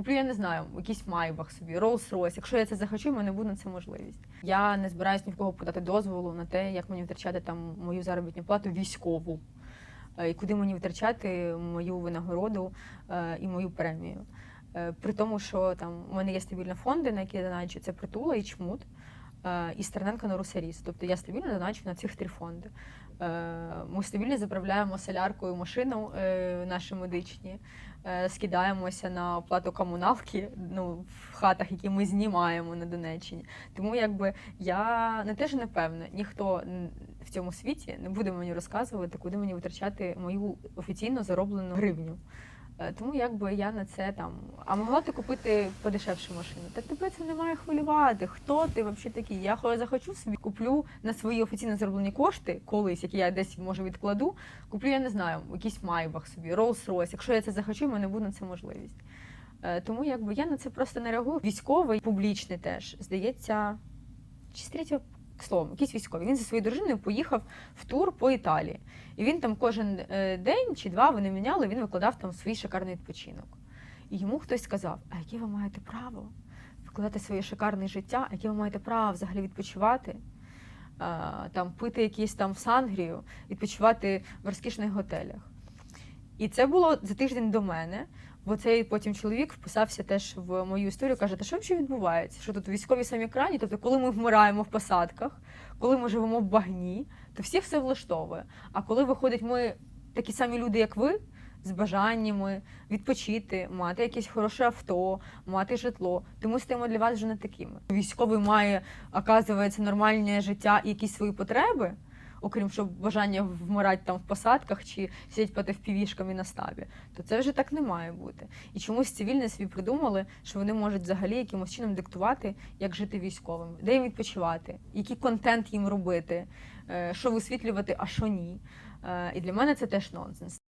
Куплю, я не знаю, якийсь майбах собі, Rolls-Royce. Якщо я це захочу, в мене буде на це можливість. Я не збираюсь ні в кого подати дозволу на те, як мені втрачати там мою заробітну плату військову, е, і куди мені втрачати мою винагороду е, і мою премію. Е, При тому, що там у мене є стабільні фонди, на які я доначу, це притула і чмут. І Стерненко на Русаріс. Тобто я стабільно доначу на цих три фонди. Е, Ми стабільно заправляємо соляркою машину е, наші медичні, е, скидаємося на оплату комуналки ну, в хатах, які ми знімаємо на Донеччині. Тому якби я не теж не певна, ніхто в цьому світі не буде мені розказувати, куди мені витрачати мою офіційно зароблену гривню. Е, Тому якби я на це там. А могла ти купити подешевшу машину. Так тебе це не має хвилювати. Хто ти взагалі такий? Я захочу собі куплю на свої офіційно зароблені кошти, колись, які я десь може відкладу, куплю, я не знаю, якийсь майбах собі, Rolls-Royce. Якщо я це захочу, в мене буде на це можливість. Е, Тому якби я на це просто не реагую. Військовий публічний теж здається, чи з третього к слову, якийсь військовий. Він зі своєю дружиною поїхав в тур по Італії. І він там кожен е, день чи два вони міняли, він викладав там свій шикарний відпочинок. І йому хтось сказав: А яке ви маєте право викладати своє шикарне життя, яке ви маєте право взагалі відпочивати, там пити якісь там в сангрію, відпочивати в розкішних готелях. І це було за тиждень до мене. Бо цей потім чоловік вписався теж в мою історію, каже, та що взагалі відбувається? Що тут військові самі крайні? Тобто, коли ми вмираємо в посадках, коли ми живемо в багні, то всіх все влаштовує. А коли виходить, ми такі самі люди, як ви, з бажаннями відпочити, мати якесь хороше авто, мати житло, то ми стаємо для вас вже не такими. Військовий має, оказується, нормальне життя і якісь свої потреби. Окрім що бажання вмирати там в посадках чи сидіти в впівішками на стабі, то це вже так не має бути. І чомусь цивільні собі придумали, що вони можуть взагалі якимось чином диктувати, як жити військовим, де їм відпочивати, який контент їм робити, е, що висвітлювати, а що ні. Е, І для мене це теж нонсенс.